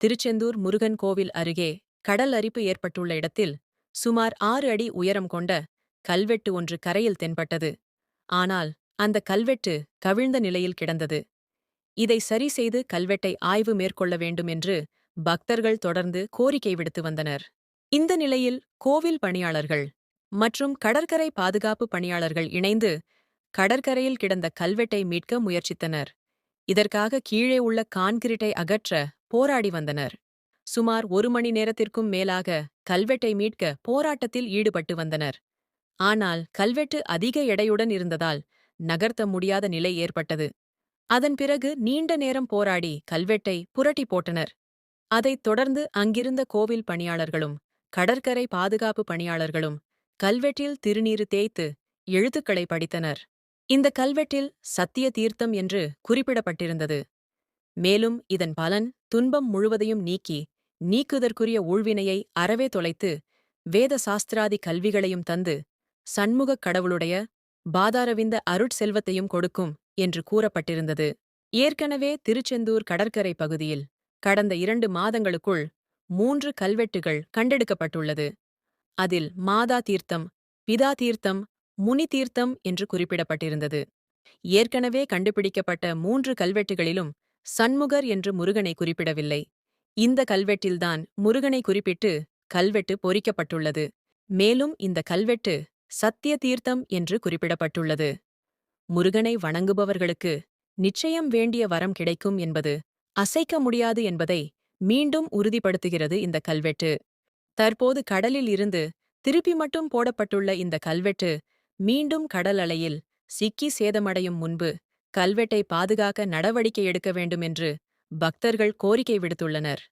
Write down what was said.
திருச்செந்தூர் முருகன் கோவில் அருகே கடல் அரிப்பு ஏற்பட்டுள்ள இடத்தில் சுமார் ஆறு அடி உயரம் கொண்ட கல்வெட்டு ஒன்று கரையில் தென்பட்டது. ஆனால் அந்த கல்வெட்டு கவிழ்ந்த நிலையில் கிடந்தது. இதை சரி செய்து கல்வெட்டை ஆய்வு மேற்கொள்ள வேண்டும் என்று பக்தர்கள் தொடர்ந்து கோரிக்கை விடுத்து வந்தனர். இந்த நிலையில் கோவில் பணியாளர்கள் மற்றும் கடற்கரை பாதுகாப்பு பணியாளர்கள் இணைந்து கடற்கரையில் கிடந்த கல்வெட்டை மீட்க முயற்சித்தனர். இதற்காக கீழே உள்ள கான்கிரீட்டை அகற்ற போராடி வந்தனர். சுமார் ஒரு மணி நேரத்திற்கும் மேலாக கல்வெட்டை மீட்க போராட்டத்தில் ஈடுபட்டு வந்தனர். ஆனால் கல்வெட்டு அதிக எடையுடன் இருந்ததால் நகர்த்த முடியாத நிலை ஏற்பட்டது. அதன் பிறகு நீண்ட நேரம் போராடி கல்வெட்டை புரட்டி போட்டனர். அதைத் தொடர்ந்து அங்கிருந்த கோவில் பணியாளர்களும் கடற்கரை பாதுகாப்பு பணியாளர்களும் கல்வெட்டில் திருநீறு தேய்த்து எழுத்துக்களை படித்தனர். இந்த கல்வெட்டில் சத்திய தீர்த்தம் என்று குறிப்பிடப்பட்டிருந்தது. மேலும் இதன் பலன் துன்பம் முழுவதையும் நீக்கி நீக்குதற்குரிய ஊழ்வினையை அறவே தொலைத்து வேத சாஸ்திராதி கல்விகளையும் தந்து சண்முகக் கடவுளுடைய பாதாரவிந்த அருட்செல்வத்தையும் கொடுக்கும் என்று கூறப்பட்டிருந்தது. ஏற்கனவே திருச்செந்தூர் கடற்கரை பகுதியில் கடந்த இரண்டு மாதங்களுக்குள் மூன்று கல்வெட்டுகள் கண்டெடுக்கப்பட்டுள்ளது. அதில் மாதா தீர்த்தம் பிதா தீர்த்தம் முனி தீர்த்தம் என்று குறிப்பிடப்பட்டிருந்தது. ஏற்கனவே கண்டுபிடிக்கப்பட்ட மூன்று கல்வெட்டுகளிலும் சண்முகர் என்று முருகனை குறிப்பிடவில்லை. இந்த கல்வெட்டில்தான் முருகனை குறிப்பிட்டு கல்வெட்டு பொறிக்கப்பட்டுள்ளது. மேலும் இந்த கல்வெட்டு சத்திய தீர்த்தம் என்று குறிப்பிடப்பட்டுள்ளது. முருகனை வணங்குபவர்களுக்கு நிச்சயம் வேண்டிய வரம் கிடைக்கும் என்பது அசைக்க முடியாது என்பதை மீண்டும் உறுதிப்படுத்துகிறது இந்த கல்வெட்டு. தற்போது கடலில் இருந்து திருப்பி மட்டும் போடப்பட்டுள்ள இந்த கல்வெட்டு மீண்டும் கடல் அலையில் சிக்கி சேதமடையும் முன்பு கல்வெட்டை பாதுகாக்க நடவடிக்கை எடுக்க வேண்டும் என்று பக்தர்கள் கோரிக்கை விடுத்துள்ளனர்.